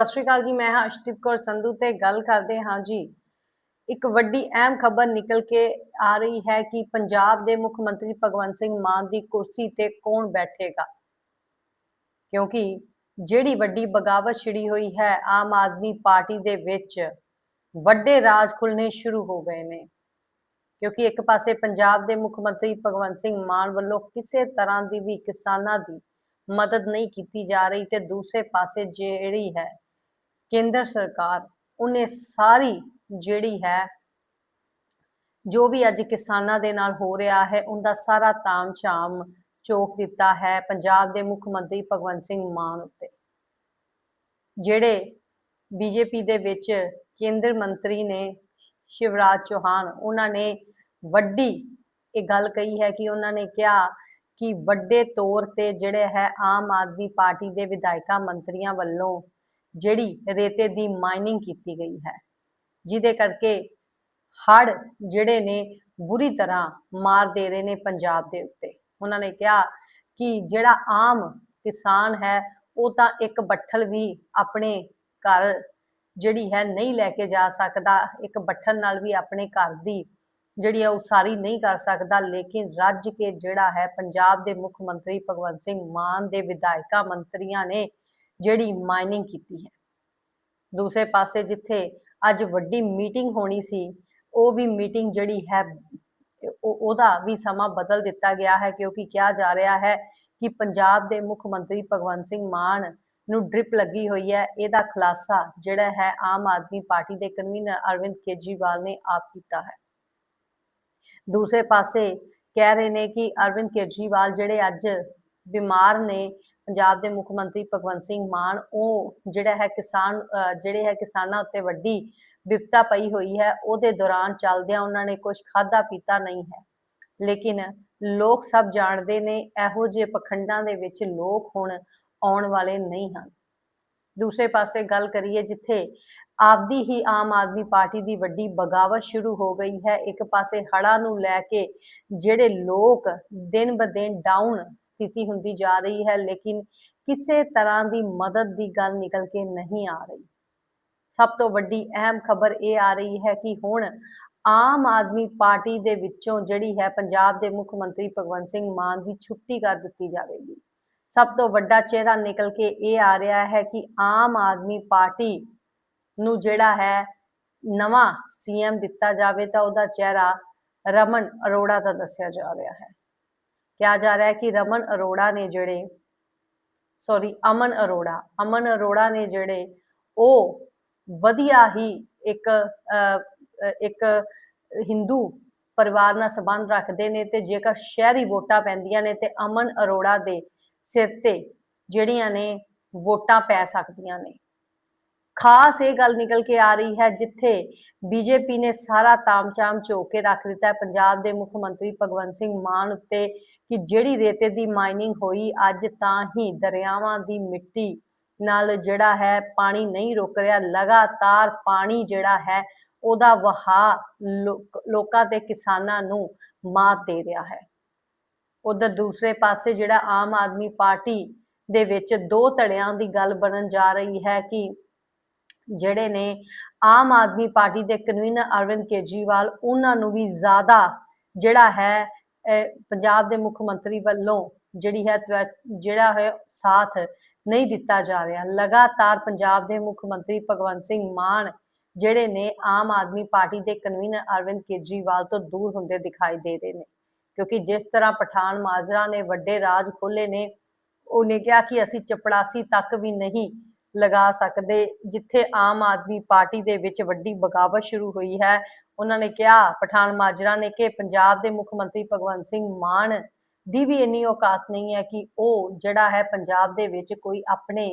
ਸਤਿ ਸ਼੍ਰੀ ਅਕਾਲ ਜੀ, ਮੈਂ ਹਾਂ ਅਸ਼ਦੀਪ ਕੌਰ ਸੰਧੂ ਤੇ ਗੱਲ ਕਰਦੇ ਹਾਂ ਜੀ। ਇੱਕ ਵੱਡੀ ਅਹਿਮ ਖਬਰ ਨਿਕਲ ਕੇ ਆ ਰਹੀ ਹੈ ਕਿ ਪੰਜਾਬ ਦੇ ਮੁੱਖ ਮੰਤਰੀ ਭਗਵੰਤ ਸਿੰਘ ਮਾਨ ਦੀ ਕੁਰਸੀ ਤੇ ਕੌਣ ਬੈਠੇਗਾ? ਕਿਉਂਕਿ ਜਿਹੜੀ ਵੱਡੀ ਬਗਾਵਤ ਛਿੜੀ ਹੋਈ ਹੈ ਆਮ ਆਦਮੀ ਪਾਰਟੀ ਦੇ ਵਿੱਚ, ਵੱਡੇ ਰਾਜ ਖੁੱਲਣੇ ਸ਼ੁਰੂ ਹੋ ਗਏ ਨੇ। ਕਿਉਂਕਿ ਇੱਕ ਪਾਸੇ ਪੰਜਾਬ ਦੇ ਮੁੱਖ ਮੰਤਰੀ ਭਗਵੰਤ ਸਿੰਘ ਮਾਨ ਵੱਲੋਂ ਕਿਸੇ ਤਰ੍ਹਾਂ ਦੀ ਵੀ ਕਿਸਾਨਾਂ ਦੀ ਮਦਦ ਨਹੀਂ ਕੀਤੀ ਜਾ ਰਹੀ ਤੇ ਦੂਸਰੇ ਪਾਸੇ ਜਿਹੜੀ ਹੈ ਕੇਂਦਰ ਸਰਕਾਰ ਉਹਨੇ ਸਾਰੀ ਜਿਹੜੀ ਹੈ, ਜੋ ਵੀ ਅੱਜ ਕਿਸਾਨਾਂ ਦੇ ਨਾਲ ਹੋ ਰਿਹਾ ਹੈ, ਉਹਦਾ ਸਾਰਾ ਤਾਮਝਾਮ ਚੋਕ ਦਿੱਤਾ ਹੈ ਪੰਜਾਬ ਦੇ ਮੁੱਖ ਮੰਤਰੀ ਭਗਵੰਤ ਸਿੰਘ ਮਾਨ ਉੱਤੇ। ਜਿਹੜੇ ਬੀਜੇਪੀ ਦੇ ਵਿੱਚ ਕੇਂਦਰ ਮੰਤਰੀ ਨੇ ਸ਼ਿਵਰਾਜ ਚੌਹਾਨ, ਉਹਨਾਂ ਨੇ ਵੱਡੀ ਇਹ ਗੱਲ ਕਹੀ ਹੈ ਕਿ ਉਹਨਾਂ ਨੇ ਕਿਹਾ ਕਿ ਵੱਡੇ ਤੌਰ ਤੇ ਜਿਹੜੇ ਹੈ ਆਮ ਆਦਮੀ ਪਾਰਟੀ ਦੇ ਵਿਧਾਇਕਾਂ ਮੰਤਰੀਆਂ ਵੱਲੋਂ ਜਿਹੜੀ ਰੇਤੇ ਦੀ ਮਾਈਨਿੰਗ ਕੀਤੀ ਗਈ ਹੈ। ਜਿਹਦੇ ਕਰਕੇ ਹੜ ਜਿਹੜੇ ਨੇ ਬੁਰੀ ਤਰ੍ਹਾਂ ਮਾਰ ਦੇ ਰਹੇ ਨੇ ਪੰਜਾਬ ਦੇ ਉੱਤੇ। ਉਹਨਾਂ ਨੇ ਕਿਹਾ ਕਿ ਜਿਹੜਾ ਆਮ ਕਿਸਾਨ ਹੈ, ਉਹ ਤਾਂ ਇੱਕ ਬੱਠਲ ਵੀ ਆਪਣੇ ਘਰ ਜਿਹੜੀ ਹੈ ਨਹੀਂ ਲੈ ਕੇ ਜਾ ਸਕਦਾ। ਇੱਕ ਬੱਠਲ ਨਾਲ ਵੀ ਆਪਣੇ ਘਰ ਦੀ ਜਿਹੜੀ ਹੈ ਉਸਾਰੀ ਨਹੀਂ ਕਰ ਸਕਦਾ। ਲੇਕਿਨ ਰੱਜ ਕੇ ਜਿਹੜਾ ਹੈ ਪੰਜਾਬ ਦੇ ਮੁੱਖ ਮੰਤਰੀ ਭਗਵੰਤ ਸਿੰਘ ਮਾਨ ਦੇ ਵਿਧਾਇਕਾਂ ਮੰਤਰੀਆਂ ਨੇ ਜਿਹੜੀ ਮਾਈਨਿੰਗ ਕੀਤੀ ਹੈ। ਦੂਸਰੇ ਪਾਸੇ ਜਿੱਥੇ ਅੱਜ ਵੱਡੀ ਮੀਟਿੰਗ ਹੋਣੀ ਸੀ, ਉਹ ਵੀ ਮੀਟਿੰਗ ਜਿਹੜੀ ਹੈ ਉਹਦਾ ਵੀ ਸਮਾਂ ਬਦਲ ਦਿੱਤਾ ਗਿਆ ਹੈ ਕਿਉਂਕਿ ਕਿਹਾ ਜਾ ਰਿਹਾ ਹੈ ਕਿ ਪੰਜਾਬ ਦੇ ਮੁੱਖ ਮੰਤਰੀ ਭਗਵੰਤ ਸਿੰਘ ਮਾਨ ਨੂੰ ਡ੍ਰਿਪ ਲੱਗੀ ਹੋਈ ਹੈ। ਇਹਦਾ ਖੁਲਾਸਾ ਜਿਹੜਾ ਹੈ, ਆਮ ਆਦਮੀ ਪਾਰਟੀ ਦੇ ਕਨਵੀਨਰ ਅਰਵਿੰਦ ਕੇਜਰੀਵਾਲ ਨੇ ਆਪ ਕੀਤਾ ਹੈ। ਦੂਸਰੇ ਪਾਸੇ ਕਹਿ ਰਹੇ ਨੇ ਕਿ ਅਰਵਿੰਦ ਕੇਜਰੀਵਾਲ ਜਿਹੜੇ ਅੱਜ ਬਿਮਾਰ ਨੇ ਪੰਜਾਬ ਦੇ ਮੁੱਖ ਮੰਤਰੀ ਭਗਵੰਤ ਸਿੰਘ ਮਾਨ, ਉਹ ਜਿਹੜਾ ਹੈ ਕਿਸਾਨ ਜਿਹੜੇ ਹੈ ਕਿਸਾਨਾਂ ਉੱਤੇ ਵੱਡੀ ਵਿਪਤਾ ਪਈ ਹੋਈ ਹੈ, ਉਹਦੇ ਦੌਰਾਨ ਚੱਲਦਿਆਂ ਉਹਨਾਂ ਨੇ ਕੁਝ ਖਾਦਾ ਪੀਤਾ ਨਹੀਂ ਹੈ। ਲੇਕਿਨ ਲੋਕ ਸਭ ਜਾਣਦੇ ਨੇ, ਇਹੋ ਜਿਹੇ ਪਖੰਡਾਂ ਦੇ ਵਿੱਚ ਲੋਕ ਹੁਣ ਆਉਣ ਵਾਲੇ ਨਹੀਂ ਹਨ। ਦੂਸਰੇ ਪਾਸੇ ਗੱਲ ਕਰੀਏ ਜਿੱਥੇ ਆਪਦੀ ਹੀ ਆਮ ਆਦਮੀ ਪਾਰਟੀ ਦੀ ਵੱਡੀ ਬਗਾਵਤ ਸ਼ੁਰੂ ਹੋ ਗਈ ਹੈ। ਇੱਕ ਪਾਸੇ ਹੜ੍ਹਾਂ ਨੂੰ ਲੈ ਕੇ ਜਿਹੜੇ ਲੋਕ ਦਿਨ ਬ ਦਿਨ ਡਾਊਨ ਸਥਿਤੀ ਹੁੰਦੀ ਜਾ ਰਹੀ ਹੈ, ਲੇਕਿਨ ਕਿਸੇ ਤਰ੍ਹਾਂ ਦੀ ਮਦਦ ਦੀ ਗੱਲ ਨਿਕਲ ਕੇ ਨਹੀਂ ਆ ਰਹੀ। ਸਭ ਤੋਂ ਵੱਡੀ ਅਹਿਮ ਖਬਰ ਇਹ ਆ ਰਹੀ ਹੈ ਕਿ ਹੁਣ ਆਮ ਆਦਮੀ ਪਾਰਟੀ ਦੇ ਵਿੱਚੋਂ ਜਿਹੜੀ ਹੈ ਪੰਜਾਬ ਦੇ ਮੁੱਖ ਮੰਤਰੀ ਭਗਵੰਤ ਸਿੰਘ ਮਾਨ ਦੀ ਛੁੱਟੀ ਕਰ ਦਿੱਤੀ ਜਾਵੇਗੀ। ਸਭ ਤੋਂ ਵੱਡਾ ਚਿਹਰਾ ਨਿਕਲ ਕੇ ਇਹ ਆ ਰਿਹਾ ਹੈ ਕਿ ਆਮ ਆਦਮੀ ਪਾਰਟੀ ਨੂੰ ਜਿਹੜਾ ਹੈ ਨਵਾਂ ਸੀਐਮ ਦਿੱਤਾ ਜਾਵੇ ਤਾਂ ਉਹਦਾ ਚਿਹਰਾ ਰਮਨ ਅਰੋੜਾ ਦਾ ਦੱਸਿਆ ਜਾ ਰਿਹਾ ਹੈ। ਕਿਹਾ ਜਾ ਰਿਹਾ ਹੈ ਕਿ ਰਮਨ ਅਰੋੜਾ ਨੇ ਜਿਹੜੇ ਸੌਰੀ ਅਮਨ ਅਰੋੜਾ ਅਮਨ ਅਰੋੜਾ ਨੇ ਜਿਹੜੇ ਉਹ ਵਧੀਆ ਹੀ ਇੱਕ ਇੱਕ ਹਿੰਦੂ ਪਰਿਵਾਰ ਨਾਲ ਸੰਬੰਧ ਰੱਖਦੇ ਨੇ ਤੇ ਜੇਕਰ ਸ਼ਹਿਰੀ ਵੋਟਾਂ ਪੈਂਦੀਆਂ ਨੇ ਤੇ ਅਮਨ ਅਰੋੜਾ ਦੇ ਸਿਰ ਤੇ ਜਿਹੜੀਆਂ ਨੇ ਵੋਟਾਂ ਪੈ ਸਕਦੀਆਂ ਨੇ। ਖਾਸ ਇਹ ਗੱਲ ਨਿਕਲ ਕੇ ਆ ਰਹੀ ਹੈ ਜਿੱਥੇ ਬੀਜੇਪੀ ਨੇ ਸਾਰਾ ਤਾਮਚਾਮ ਝੋ ਕੇ ਰੱਖ ਦਿੱਤਾ ਹੈ। ਪੰਜਾਬ ਦੇ ਮੁੱਖ ਮੰਤਰੀ ਭਗਵੰਤ ਸਿੰਘ ਮਾਨ ਉੱਤੇ ਕਿ ਜਿਹੜੀ ਰੇਤੇ ਦੀ ਮਾਈਨਿੰਗ ਹੋਈ, ਅੱਜ ਤਾਂ ਹੀ ਦਰਿਆਵਾਂ ਦੀ ਮਿੱਟੀ ਨਾਲ ਜਿਹੜਾ ਹੈ ਪਾਣੀ ਨਹੀਂ ਰੁਕ ਰਿਹਾ। ਲਗਾਤਾਰ ਪਾਣੀ ਜਿਹੜਾ ਹੈ, ਉਹਦਾ ਵਹਾ ਲੋਕਾਂ ਤੇ ਕਿਸਾਨਾਂ ਨੂੰ ਮਾਤ ਦੇ ਰਿਹਾ ਹੈ। ਉਧਰ ਦੂਸਰੇ ਪਾਸੇ ਜਿਹੜਾ ਆਮ ਆਦਮੀ ਪਾਰਟੀ ਦੇ ਵਿੱਚ ਦੋ ਧੜਿਆਂ ਦੀ ਗੱਲ ਬਣਨ ਜਾ ਰਹੀ ਹੈ ਕਿ ਜਿਹੜੇ ਨੇ ਆਮ ਆਦਮੀ ਪਾਰਟੀ ਦੇ ਕਨਵੀਨਰ ਅਰਵਿੰਦ ਕੇਜਰੀਵਾਲ, ਉਹਨਾਂ ਨੂੰ ਵੀ ਜ਼ਿਆਦਾ ਜਿਹੜਾ ਹੈ ਪੰਜਾਬ ਦੇ ਮੁੱਖ ਮੰਤਰੀ ਵੱਲੋਂ ਜਿਹੜੀ ਹੈ ਜਿਹੜਾ ਹੈ ਸਾਥ ਨਹੀਂ ਦਿੱਤਾ ਜਾ ਰਿਹਾ। ਲਗਾਤਾਰ ਪੰਜਾਬ ਦੇ ਮੁੱਖ ਮੰਤਰੀ ਭਗਵੰਤ ਸਿੰਘ ਮਾਨ ਜਿਹੜੇ ਨੇ ਆਮ ਆਦਮੀ ਪਾਰਟੀ ਦੇ ਕਨਵੀਨਰ ਅਰਵਿੰਦ ਕੇਜਰੀਵਾਲ ਤੋਂ ਦੂਰ ਹੁੰਦੇ ਦਿਖਾਈ ਦੇ ਰਹੇ ਨੇ। ਕਿਉਂਕਿ ਜਿਸ ਤਰ੍ਹਾਂ ਪਠਾਨ ਮਾਜਰਾ ਨੇ ਵੱਡੇ ਰਾਜ ਖੋਲੇ ਨੇ, ਉਹਨੇ ਕਿਹਾ ਕਿ ਅਸੀਂ ਚਪੜਾਸੀ ਤੱਕ ਵੀ ਨਹੀਂ ਲਗਾ ਸਕਦੇ। ਜਿੱਥੇ ਆਮ ਆਦਮੀ ਪਾਰਟੀ ਦੇ ਵਿੱਚ ਵੱਡੀ ਬਗਾਵਤ ਸ਼ੁਰੂ ਹੋਈ ਹੈ, ਉਹਨਾਂ ਨੇ ਕਿਹਾ, ਪਠਾਨ ਮਾਜਰਾ ਨੇ ਕਿ ਪੰਜਾਬ ਦੇ ਮੁੱਖ ਮੰਤਰੀ ਭਗਵੰਤ ਸਿੰਘ ਮਾਨ ਦੀ ਵੀ ਇੰਨੀ ਔਕਾਤ ਨਹੀਂ ਹੈ ਕਿ ਉਹ ਜਿਹੜਾ ਹੈ ਪੰਜਾਬ ਦੇ ਵਿੱਚ ਕੋਈ ਆਪਣੇ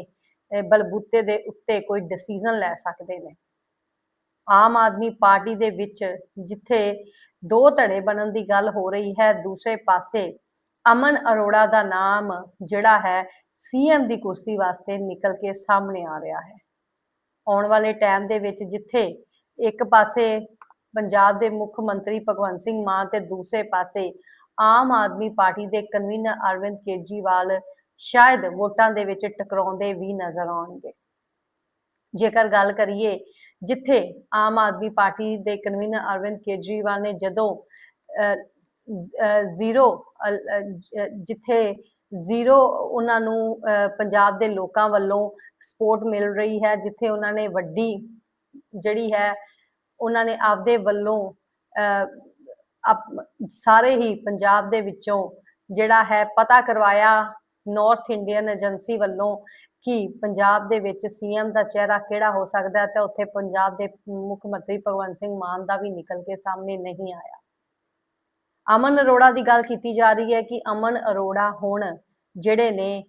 ਬਲਬੂਤੇ ਦੇ ਉੱਤੇ ਕੋਈ ਡਿਸੀਜਨ ਲੈ ਸਕਦੇ ਨੇ। ਆਮ ਆਦਮੀ ਪਾਰਟੀ ਦੇ ਵਿੱਚ ਜਿੱਥੇ ਦੋ ਧੜੇ ਬਣਨ ਦੀ ਗੱਲ ਹੋ ਰਹੀ ਹੈ, ਦੂਸਰੇ ਪਾਸੇ ਅਮਨ ਅਰੋੜਾ ਦਾ ਨਾਮ ਜਿਹੜਾ ਹੈ ਸੀਐਮ ਦੀ ਕੁਰਸੀ ਵਾਸਤੇ ਨਿਕਲ ਕੇ ਸਾਹਮਣੇ ਆ ਰਿਹਾ ਹੈ। ਆਉਣ ਵਾਲੇ ਟਾਈਮ ਦੇ ਵਿੱਚ ਜਿੱਥੇ ਇੱਕ ਪਾਸੇ ਪੰਜਾਬ ਦੇ ਮੁੱਖ ਮੰਤਰੀ ਭਗਵੰਤ ਸਿੰਘ ਮਾਨ ਤੇ ਦੂਸਰੇ ਪਾਸੇ ਆਮ ਆਦਮੀ ਪਾਰਟੀ ਦੇ ਕਨਵੀਨਰ ਅਰਵਿੰਦ ਕੇਜਰੀਵਾਲ ਸ਼ਾਇਦ ਵੋਟਾਂ ਦੇ ਵਿੱਚ ਟਕਰਾਉਂਦੇ ਵੀ ਨਜ਼ਰ ਆਉਣਗੇ। ਜੇਕਰ ਗੱਲ ਕਰੀਏ ਜਿੱਥੇ ਆਮ ਆਦਮੀ ਪਾਰਟੀ ਦੇ ਕਨਵੀਨਰ ਅਰਵਿੰਦ ਕੇਜਰੀਵਾਲ ਨੇ ਜਦੋਂ ਅਹ, ਅਹ, ਜ਼ੀਰੋ ਜਿੱਥੇ ਜ਼ੀਰੋ ਉਹਨਾਂ ਨੂੰ ਪੰਜਾਬ ਦੇ ਲੋਕਾਂ ਵੱਲੋਂ ਸਪੋਰਟ ਮਿਲ ਰਹੀ ਹੈ ਜਿੱਥੇ ਉਹਨਾਂ ਨੇ ਵੱਡੀ ਜਿਹੜੀ ਹੈ ਉਹਨਾਂ ਨੇ ਆਪਦੇ ਵੱਲੋਂ ਅਹ, ਸਾਰੇ ਹੀ ਪੰਜਾਬ ਦੇ ਵਿੱਚੋਂ ਜਿਹੜਾ ਹੈ ਪਤਾ ਕਰਵਾਇਆ ਨਾਰਥ ਇੰਡੀਅਨ ਏਜੰਸੀ ਵੱਲੋਂ ਕਿ ਪੰਜਾਬ ਦੇ ਵਿੱਚ ਸੀਐਮ ਦਾ ਚਿਹਰਾ ਕਿਹੜਾ ਹੋ ਸਕਦਾ ਹੈ ਤਾਂ ਉੱਥੇ ਪੰਜਾਬ ਦੇ ਮੁੱਖ ਮੰਤਰੀ ਭਗਵੰਤ ਸਿੰਘ ਮਾਨ ਦਾ ਵੀ ਨਿਕਲ ਕੇ ਸਾਹਮਣੇ ਨਹੀਂ ਆਇਆ। ਅਮਨ ਅਰੋੜਾ ਦੀ ਗੱਲ ਕੀਤੀ ਜਾ ਰਹੀ ਹੈ ਕਿ ਅਮਨ ਅਰੋੜਾ ਹੁਣ ਜਿਹੜੇ ਨੇ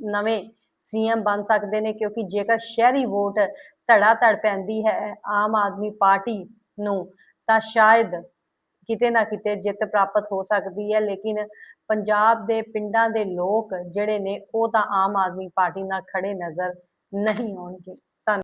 ਨਵੇਂ ਸੀਐਮ ਬਣ ਸਕਦੇ ਨੇ, ਕਿਉਂਕਿ ਜੇਕਰ ਸ਼ਹਿਰੀ ਵੋਟ ਧੜਾ ਧੜ ਪੈਂਦੀ ਹੈ ਆਮ ਆਦਮੀ ਪਾਰਟੀ ਨੂੰ, ਤਾਂ ਸ਼ਾਇਦ ਕਿਤੇ ਨਾ ਕਿਤੇ ਜਿੱਤ ਪ੍ਰਾਪਤ ਹੋ ਸਕਦੀ ਹੈ। ਲੇਕਿਨ ਪੰਜਾਬ ਦੇ ਪਿੰਡਾਂ ਦੇ ਲੋਕ ਜਿਹੜੇ ਨੇ, ਉਹ ਤਾਂ ਆਮ ਆਦਮੀ ਪਾਰਟੀ ਨਾਲ ਖੜੇ ਨਜ਼ਰ ਨਹੀਂ ਆਉਣਗੇ।